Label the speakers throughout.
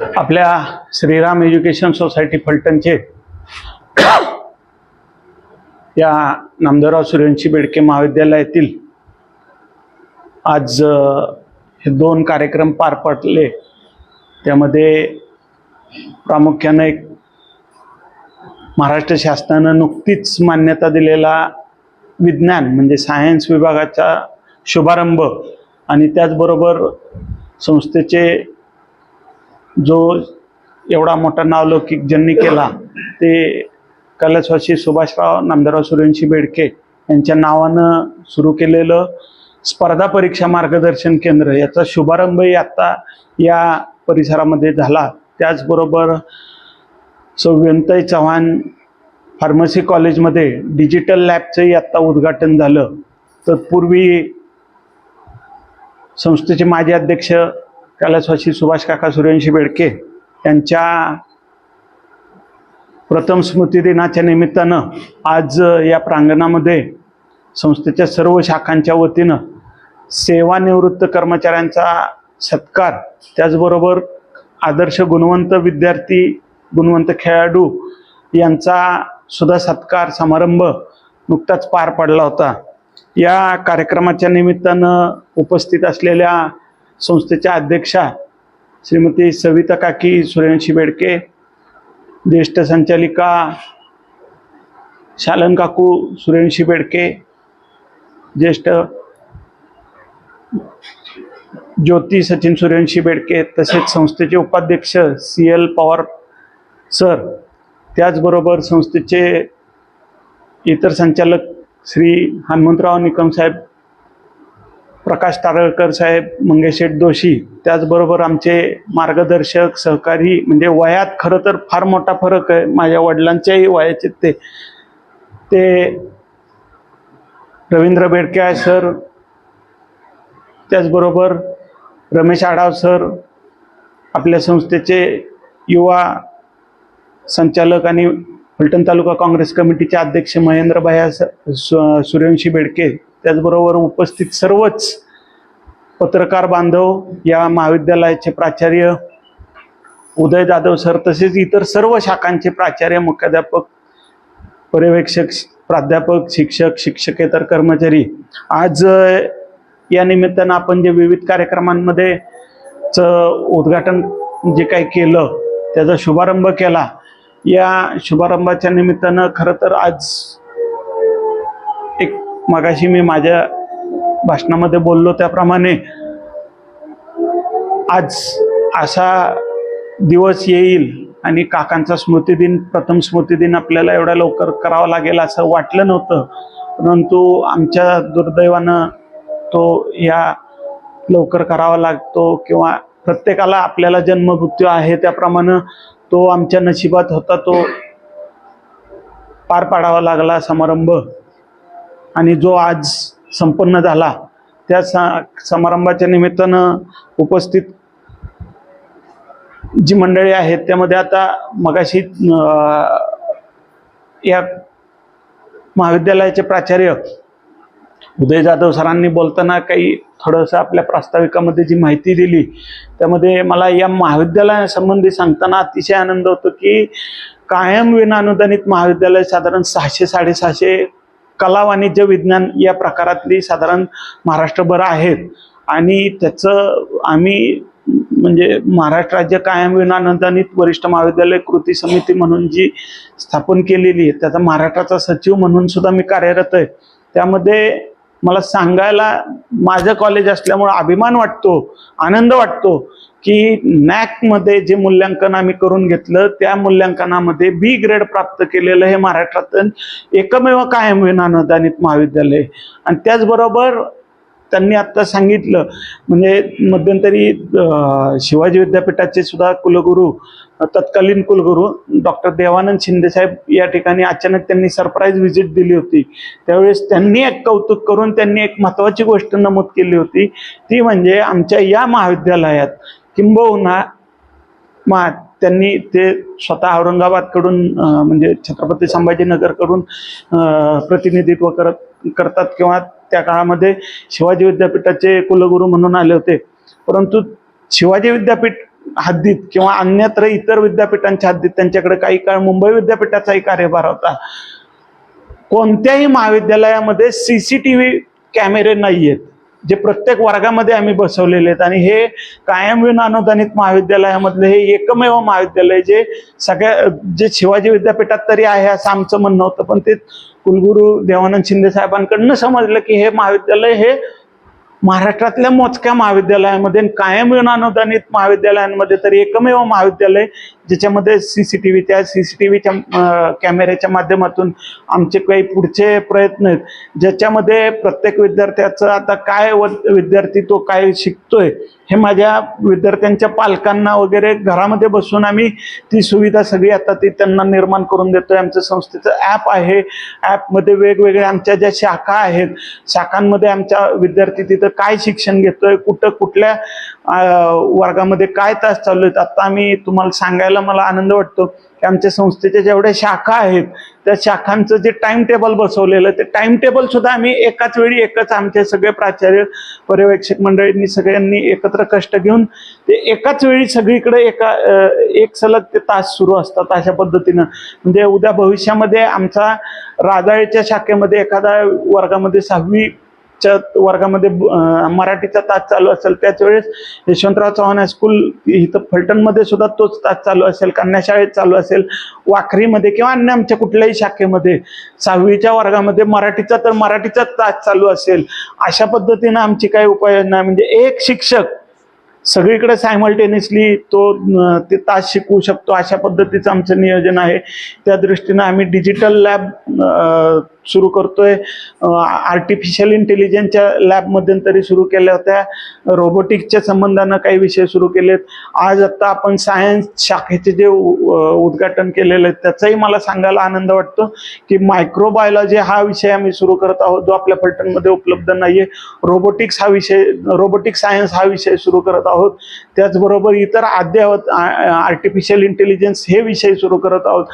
Speaker 1: आपल्या Shriram education society फलटणचे या नामदेवराव सूर्यवंशी बेडके महाविद्यालयातील आज हे दोन कार्यक्रम पार पडले. त्यामध्ये प्रामुख्याने एक महाराष्ट्र शासनानं नुकतीच मान्यता दिलेला विज्ञान म्हणजे सायन्स विभागाचा शुभारंभ आणि त्याचबरोबर संस्थेचे जो एवढा मोठा नावलौकिक ज्यांनी केला ते कलशवासी सुभाषराव नंदराव सूर्यवंशी बेडके यांच्या नावानं सुरू केलेलं स्पर्धा परीक्षा मार्गदर्शन केंद्र याचा शुभारंभही आता या परिसरामध्ये झाला. त्याचबरोबर सौव्यंताई चव्हाण फार्मसी कॉलेजमध्ये डिजिटल लॅबचंही आत्ता उद्घाटन झालं. तत्पूर्वी संस्थेचे माजी अध्यक्ष कैलासवासी सुभाष काका सूर्यवंशी बेडके यांच्या प्रथम स्मृतिदिनाच्या निमित्तानं आज या प्रांगणामध्ये संस्थेच्या सर्व शाखांच्या वतीनं सेवानिवृत्त कर्मचाऱ्यांचा सत्कार त्याचबरोबर आदर्श गुणवंत विद्यार्थी गुणवंत खेळाडू यांचा सुद्धा सत्कार समारंभ नुकताच पार पडला होता. या कार्यक्रमाच्या निमित्तानं उपस्थित असलेल्या संस्थेच्या अध्यक्षा श्रीमती सविता काकी सूर्यवंशी बेडके ज्येष्ठ संचालिका शालन काकू सूर्यवंशी बेडके ज्येष्ठ ज्योती सचिन सूर्यवंशी बेडके तसेच संस्थेचे उपाध्यक्ष सी एल पवार सर. त्याचबरोबर संस्थेचे इतर संचालक श्री हनुमंतराव निकम साहेब प्रकाश तारळकर साहेब मंगेशेठ दोशी त्याचबरोबर आमचे मार्गदर्शक सहकारी म्हणजे वयात खरं तर फार मोठा फरक आहे. माझ्या वडिलांच्याही वयाचे ते. ते रवींद्र बेडके आहे सर त्याचबरोबर रमेश आढाव सर आपल्या संस्थेचे युवा संचालक आणि फलटण तालुका काँग्रेस कमिटीचे अध्यक्ष महेंद्रभाया सूर्यवंशी बेडके त्याचबरोबर उपस्थित सर्वच पत्रकार बांधव या महाविद्यालयाचे प्राचार्य उदय जाधव सर तसेच इतर सर्व शाखांचे प्राचार्य मुख्याध्यापक पर्यवेक्षक प्राध्यापक शिक्षक शिक्षकेतर कर्मचारी आज या निमित्तानं आपण जे विविध कार्यक्रमांमध्ये च उद्घाटन जे काही केलं त्याचा शुभारंभ केला. या शुभारंभाच्या निमित्तानं खरं तर आज एक मगाशी मी माझ्या भाषणामध्ये बोललो त्याप्रमाणे आज असा दिवस येईल आणि काकांचा स्मृतिदिन प्रथम स्मृतिदिन आपल्याला एवढ्या लवकर करावा लागेल असं वाटलं नव्हतं. परंतु आमच्या दुर्दैवानं तो या लवकर करावा लागतो किंवा प्रत्येकाला आपल्याला जन्ममृत्यू आहे त्याप्रमाणे तो आमच्या नशिबात होता तो पार पाडावा लागला समारंभ. आणि जो आज संपन्न झाला त्या समारंभाच्या निमित्तानं उपस्थित जी मंडळी आहेत त्यामध्ये आता मगाशी या महाविद्यालयाचे प्राचार्य उदय जाधव सरांनी बोलताना काही थोडंसं आपल्या प्रास्ताविकामध्ये जी माहिती दिली त्यामध्ये मला या महाविद्यालयासंबंधी सांगताना अतिशय आनंद होतो की कायम विनानुदानित महाविद्यालय साधारण सहाशे साडेसहाशे कला वाणिज्य विज्ञान या प्रकारातली साधारण महाराष्ट्रभर आहेत. आणि त्याचं आम्ही म्हणजे महाराष्ट्र राज्य कायम विनानुदानित वरिष्ठ महाविद्यालय कृती समिती म्हणून जी स्थापन केलेली आहे त्याचा महाराष्ट्राचा सचिव म्हणून सुद्धा मी कार्यरत आहे. त्यामध्ये मला सांगायला माझं कॉलेज असल्यामुळं अभिमान वाटतो आनंद वाटतो की नॅकमध्ये जे मूल्यांकन आम्ही करून घेतलं त्या मूल्यांकनामध्ये बी ग्रेड प्राप्त केलेलं हे महाराष्ट्रात एकमेव कायम विनानुदानित महाविद्यालय. आणि त्याचबरोबर त्यांनी आत्ता सांगितलं म्हणजे मध्यंतरी शिवाजी विद्यापीठाचे सुद्धा कुलगुरू तत्कालीन कुलगुरू डॉक्टर देवानंद शिंदेसाहेब या ठिकाणी अचानक त्यांनी सरप्राईज व्हिजिट दिली होती. त्यावेळेस त्यांनी एक कौतुक करून त्यांनी एक महत्त्वाची गोष्ट नमूद केली होती. ती म्हणजे आमच्या या महाविद्यालयात किंबहुना मा त्यांनी ते स्वतः औरंगाबादकडून म्हणजे छत्रपती संभाजीनगरकडून प्रतिनिधित्व करत करतात किंवा त्या काळामध्ये शिवाजी विद्यापीठाचे कुलगुरू म्हणून आले होते. परंतु शिवाजी विद्यापीठ हद्दीत किंवा अन्यत्र इतर विद्यापीठांच्या हद्दीत त्यांच्याकडे काही काळ मुंबई विद्यापीठाचाही कार्यभार होता. कोणत्याही महाविद्यालयामध्ये सी सी टी व्ही कॅमेरे नाही आहेत जे प्रत्येक वर्गामध्ये आम्ही बसवलेले आहेत. आणि हे कायम अनुदानित महाविद्यालयामधले हे एकमेव महाविद्यालय जे सगळ्या जे शिवाजी विद्यापीठात तरी आहे असं आमचं म्हणणं होतं. पण ते कुलगुरू देवानंद शिंदे साहेबांकडनं समजलं की हे महाविद्यालय हे महाराष्ट्रातल्या मोजक्या महाविद्यालयामध्ये कायम अनुदानित महाविद्यालयांमध्ये तर एकमेव महाविद्यालय ज्याच्यामध्ये सी सी टी व्ही त्या सी सी टी व्हीच्या कॅमेऱ्याच्या माध्यमातून आमचे काही पुढचे प्रयत्न आहेत. ज्याच्यामध्ये प्रत्येक विद्यार्थ्याचं आता काय व विद्यार्थी तो काय शिकतोय हे माझ्या विद्यार्थ्यांच्या पालकांना वगैरे घरामध्ये बसून आम्ही ती सुविधा सगळी आता ती त्यांना निर्माण करून देतोय. आमच्या संस्थेचं ॲप आहे. ॲपमध्ये वेगवेगळ्या आमच्या ज्या शाखा आहेत शाखांमध्ये आमच्या विद्यार्थी तिथं काय शिक्षण घेतोय कुठं कुठल्या वर्गामध्ये काय तास चालू आहेत आता आम्ही तुम्हाला सांगायला मला आनंद वाटतो की आमच्या संस्थेच्या जेवढ्या शाखा आहेत त्या शाखांचं जे टाइम टेबल बसवलेलं आहे ते टाइम टेबल सुद्धा आम्ही एकाच वेळी एकच आमचे सगळे प्राचार्य पर्यवेक्षक मंडळींनी सगळ्यांनी एकत्र कष्ट घेऊन ते एकाच वेळी सगळीकडे एका एक सलग ते तास सुरू असतात अशा पद्धतीनं. म्हणजे उद्या भविष्यामध्ये आमचा राजाळीच्या शाखेमध्ये एखादा वर्गामध्ये सहावी च्या वर्गामध्ये मराठीचा तास चालू असेल त्याच वेळेस यशवंतराव चव्हाण हायस्कूल इथं फलटणमध्ये सुद्धा तोच तास चालू असेल कन्या शाळेत चालू असेल वाखरीमध्ये किंवा अन्य आमच्या कुठल्याही शाखेमध्ये. सहावीच्या वर्गामध्ये मराठीचा तर मराठीचा तास चालू असेल. अशा पद्धतीनं आमची काही उपाययोजना म्हणजे एक शिक्षक सगळीकडे सायमल्टेनियसली तो ते तास शिकवू शकतो. अशा पद्धतीचं आमचं नियोजन आहे. त्या दृष्टीनं आम्ही डिजिटल लॅब सुरू करतोय. आर्टिफिशियल इंटेलिजन्सच्या लॅब मध्यंतरी सुरू केल्या होत्या. रोबोटिक्सच्या संबंधानं काही विषय सुरू केलेत. आज आत्ता आपण सायन्स शाखेचे जे उ- उद्घाटन केलेलं आहे त्याचाही मला सांगायला आनंद वाटतो की मायक्रोबायोलॉजी हा विषय आम्ही सुरू करत आहोत जो आपल्या फलटणमध्ये उपलब्ध नाहीये. रोबोटिक्स हा विषय रोबोटिक सायन्स हा विषय सुरू करत आहोत. त्याचबरोबर इतर अद्ययावत आर्टिफिशियल इंटेलिजन्स हे विषय सुरू करत आहोत.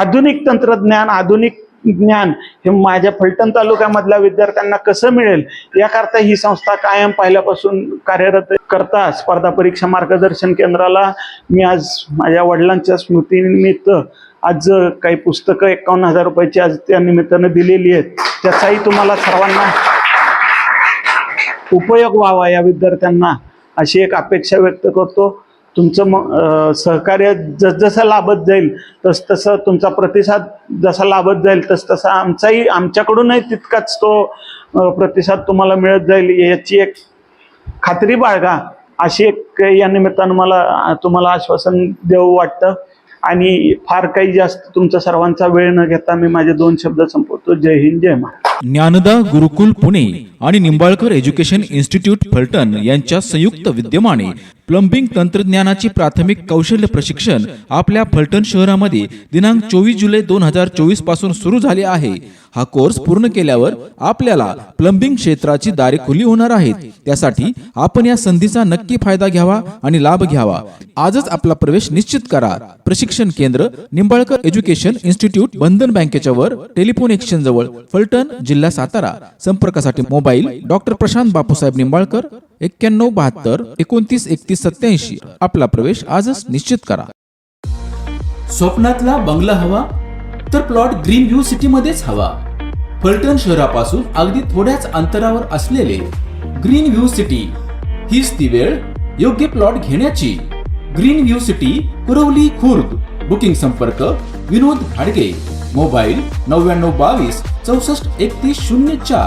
Speaker 1: आधुनिक तंत्रज्ञान आधुनिक ज्ञान हे माझ्या फलटण तालुक्यामधल्या विद्यार्थ्यांना कसं मिळेल याकरता ही संस्था कायम पहिल्यापासून कार्यरत करता स्पर्धा परीक्षा मार्गदर्शन केंद्राला मी आज माझ्या वडिलांच्या स्मृतीनिमित्त आज काही पुस्तकं एकावन्न हजार रुपयाची आज त्या निमित्तानं दिलेली आहेत. त्याचाही तुम्हाला सर्वांना उपयोग व्हावा या विद्यार्थ्यांना. अशी एक अपेक्षा व्यक्त करतो. तुमचं म सहकार्य जसजसं लाभत जाईल तस तसं तुमचा प्रतिसाद जसा लाभत जाईल तस तसा आमचाही आमच्याकडूनही तितकाच तो प्रतिसाद तुम्हाला मिळत जाईल. याची एक खात्री बाळगा. अशी एक या निमित्तानं मला तुम्हाला आश्वासन देऊ वाटतं. आणि फार काही जास्त तुमचा सर्वांचा वेळ न घेता मी माझे दोन शब्द संपवतो. जय हिंद जय महाराज
Speaker 2: ज्ञानदा गुरुकुल पुणे आणि निंबाळकर एज्युकेशन इन्स्टिट्यूट फलटण यांच्या संयुक्त विद्यमाने प्लंबिंग तंत्रज्ञानाची प्राथमिक कौशल्य प्रशिक्षण आपल्या फलटण शहरामध्ये दिनांक चोवीस जुलै दोन हजार चोवीसपासून सुरू झाले आहे. हा कोर्स पूर्ण केल्यावर आपल्याला प्लंबिंग क्षेत्राची दारे खुली होणार आहेत. त्यासाठी आपण या संधीचा नक्की फायदा घ्यावा आणि लाभ घ्यावा. आजच आपला प्रवेश निश्चित करा. प्रशिक्षण केंद्र निंबाळकर एज्युकेशन इन्स्टिट्यूट बंधन बँकेच्या वर टेलिफोन एक्सचेंज जवळ फलटण जिल्हा सातारा. संपर्कासाठी मोबाईल डॉक्टर प्रशांत बापूसाहेब निंबाळकर एक्क्याण्णव बहात्तर एकोणतीस एकतीस सत्याऐंशी आपला प्रवेश आजच निश्चित करा.
Speaker 3: स्वप्नातला बंगला हवा तर प्लॉट ग्रीन व्ह्यू सिटी मध्येच हवा. फलटण शहरापासून अगदी थोड्याच अंतरावर असलेले ग्रीन व्ह्यू सिटी हीच ती वेळ योग्य प्लॉट घेण्याची. Green view city Kurwali Khurd. Booking संपर्क विनोद भाडगे मोबाईल नव्याण्णव बावीस चौसष्ट एकतीस शून्य चार.